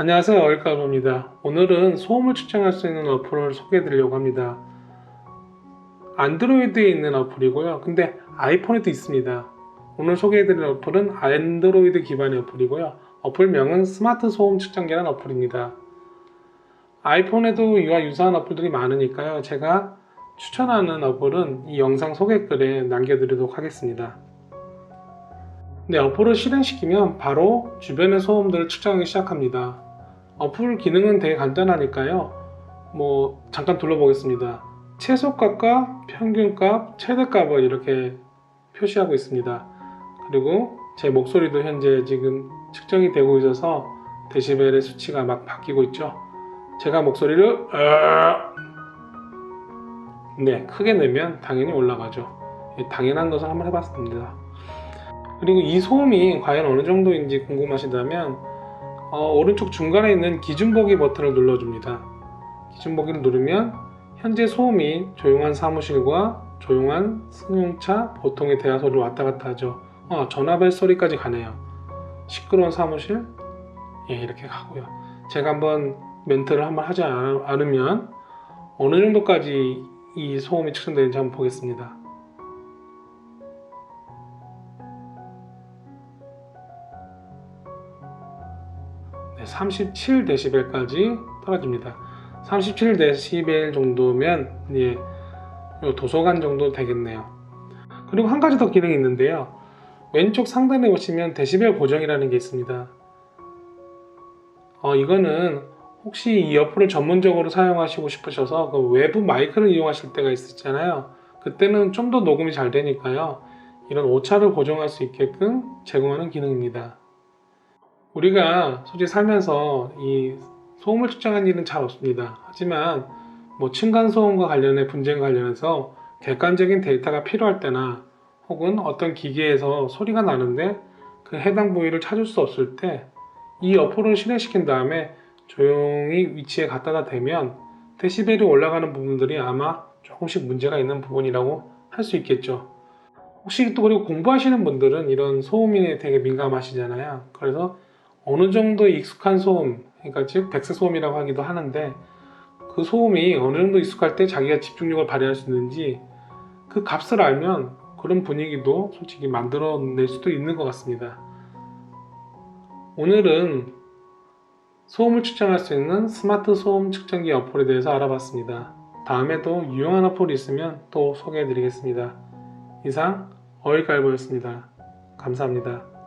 안녕하세요 어일까로입니다. 오늘은 소음을 측정할 수 있는 어플을 소개해 드리려고 합니다. 안드로이드에 있는 어플이고요. 근데 아이폰에도 있습니다. 오늘 소개해 드릴 어플은 안드로이드 기반의 어플이고요. 어플명은 스마트 소음 측정기라는 어플입니다. 아이폰에도 이와 유사한 어플들이 많으니까요. 제가 추천하는 어플은 이 영상 소개글에 남겨드리도록 하겠습니다. 네, 어플을 실행시키면 바로 주변의 소음들을 측정하기 시작합니다. 어플 기능은 되게 간단하니까요. 뭐 잠깐 둘러보겠습니다. 최소값과 평균값, 최대값을 이렇게 표시하고 있습니다. 그리고 제 목소리도 현재 지금 측정이 되고 있어서 데시벨의 수치가 막 바뀌고 있죠. 제가 목소리를 아~ 네 크게 내면 당연히 올라가죠. 예, 당연한 것을 한번 해봤습니다. 그리고 이 소음이 과연 어느 정도인지 궁금하시다면 어, 오른쪽 중간에 있는 기준보기 버튼을 눌러줍니다. 기준보기를 누르면 현재 소음이 조용한 사무실과 조용한 승용차, 보통의 대화 소리를 왔다 갔다 하죠. 어, 전화벨 소리까지 가네요. 시끄러운 사무실, 예, 이렇게 가고요. 제가 한번 멘트를 한번 하지 않- 않으면 어느 정도까지 이 소음이 측정되는지 한번 보겠습니다. 37dB까지 떨어집니다. 37dB 정도면 예, 요 도서관 정도 되겠네요. 그리고 한 가지 더 기능이 있는데요. 왼쪽 상단에 보시면 데시벨 고정이라는 게 있습니다. 어, 이거는 혹시 이 어플을 전문적으로 사용하시고 싶으셔서 그 외부 마이크를 이용하실 때가 있잖아요. 그때는 좀 더 녹음이 잘 되니까요. 이런 오차를 보정할 수 있게끔 제공하는 기능입니다. 우리가 솔직히 살면서 이 소음을 측정한 일은 잘 없습니다. 하지만 뭐 층간 소음과 관련해 분쟁 관련해서 객관적인 데이터가 필요할 때나 혹은 어떤 기계에서 소리가 나는데 그 해당 부위를 찾을 수 없을 때 이 어플을 실행시킨 다음에 조용히 위치에 갖다가 대면 데시벨이 올라가는 부분들이 아마 조금씩 문제가 있는 부분이라고 할 수 있겠죠. 혹시 또 그리고 공부하시는 분들은 이런 소음에 되게 민감하시잖아요. 그래서 어느 정도 익숙한 소음, 그러니까 즉 백색 소음이라고 하기도 하는데 그 소음이 어느 정도 익숙할 때 자기가 집중력을 발휘할 수 있는지 그 값을 알면 그런 분위기도 솔직히 만들어낼 수도 있는 것 같습니다. 오늘은 소음을 측정할 수 있는 스마트 소음 측정기 어플에 대해서 알아봤습니다. 다음에도 유용한 어플이 있으면 또 소개해 드리겠습니다. 이상 어일갈보였습니다. 감사합니다.